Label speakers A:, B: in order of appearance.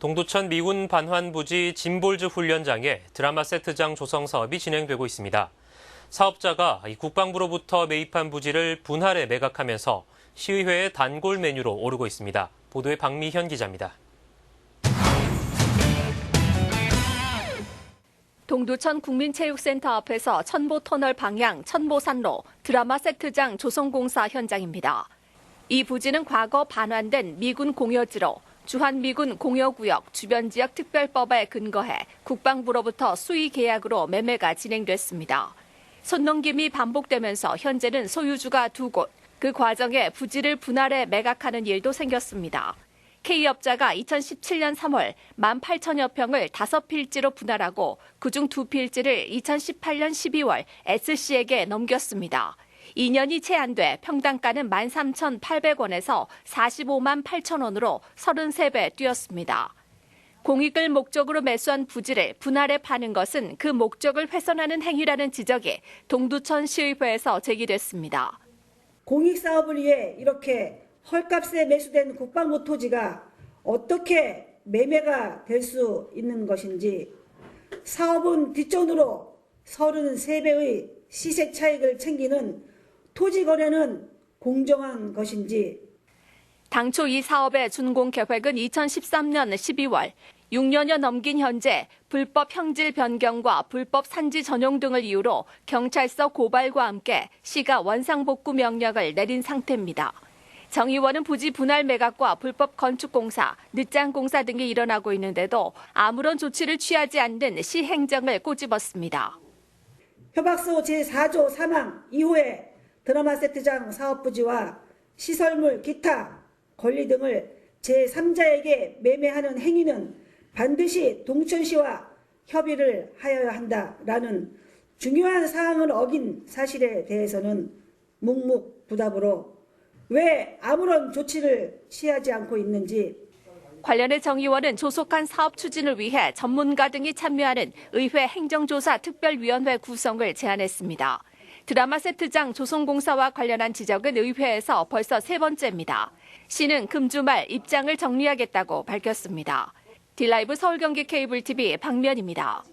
A: 동두천 미군 반환부지 짐볼즈 훈련장에 드라마 세트장 조성 사업이 진행되고 있습니다. 사업자가 이 국방부로부터 매입한 부지를 분할해 매각하면서 시의회의 단골 메뉴로 오르고 있습니다. 보도에 박미현 기자입니다.
B: 동두천 국민체육센터 앞에서 천보터널 방향 천보산로 드라마 세트장 조성공사 현장입니다. 이 부지는 과거 반환된 미군 공여지로 주한미군 공여구역 주변 지역 특별법에 근거해 국방부로부터 수의 계약으로 매매가 진행됐습니다. 손넘김이 반복되면서 현재는 소유주가 두 곳, 그 과정에 부지를 분할해 매각하는 일도 생겼습니다. K업자가 2017년 3월 18,000여 평을 다섯 필지로 분할하고 그중 두 필지를 2018년 12월 S씨에게 넘겼습니다. 2년이 채 안 돼 평당가는 13,800원에서 45만 8천 원으로 33배 뛰었습니다. 공익을 목적으로 매수한 부지를 분할해 파는 것은 그 목적을 훼손하는 행위라는 지적이 동두천 시의회에서 제기됐습니다.
C: 공익 사업을 위해 이렇게 헐값에 매수된 국방부 토지가 어떻게 매매가 될 수 있는 것인지 사업은 뒷전으로 33배의 시세 차익을 챙기는 토지 거래는 공정한 것인지
B: 당초 이 사업의 준공 계획은 2013년 12월 6년여 넘긴 현재 불법 형질 변경과 불법 산지 전용 등을 이유로 경찰서 고발과 함께 시가 원상복구 명령을 내린 상태입니다. 정 의원은 부지 분할 매각과 불법 건축공사, 늦장공사 등이 일어나고 있는데도 아무런 조치를 취하지 않는 시 행정을 꼬집었습니다.
C: 협약서 제4조 3항 2호에 드라마 세트장 사업 부지와 시설물 기타 권리 등을 제3자에게 매매하는 행위는 반드시 동천시와 협의를 하여야 한다라는 중요한 사항을 어긴 사실에 대해서는 묵묵부답으로 왜 아무런 조치를 취하지 않고 있는지
B: 관련해 정 의원은 조속한 사업 추진을 위해 전문가 등이 참여하는 의회 행정조사 특별위원회 구성을 제안했습니다. 드라마 세트장 조성공사와 관련한 지적은 의회에서 벌써 세 번째입니다. 시는 금주 말 입장을 정리하겠다고 밝혔습니다. 딜라이브 서울경기 케이블 TV 박면입니다.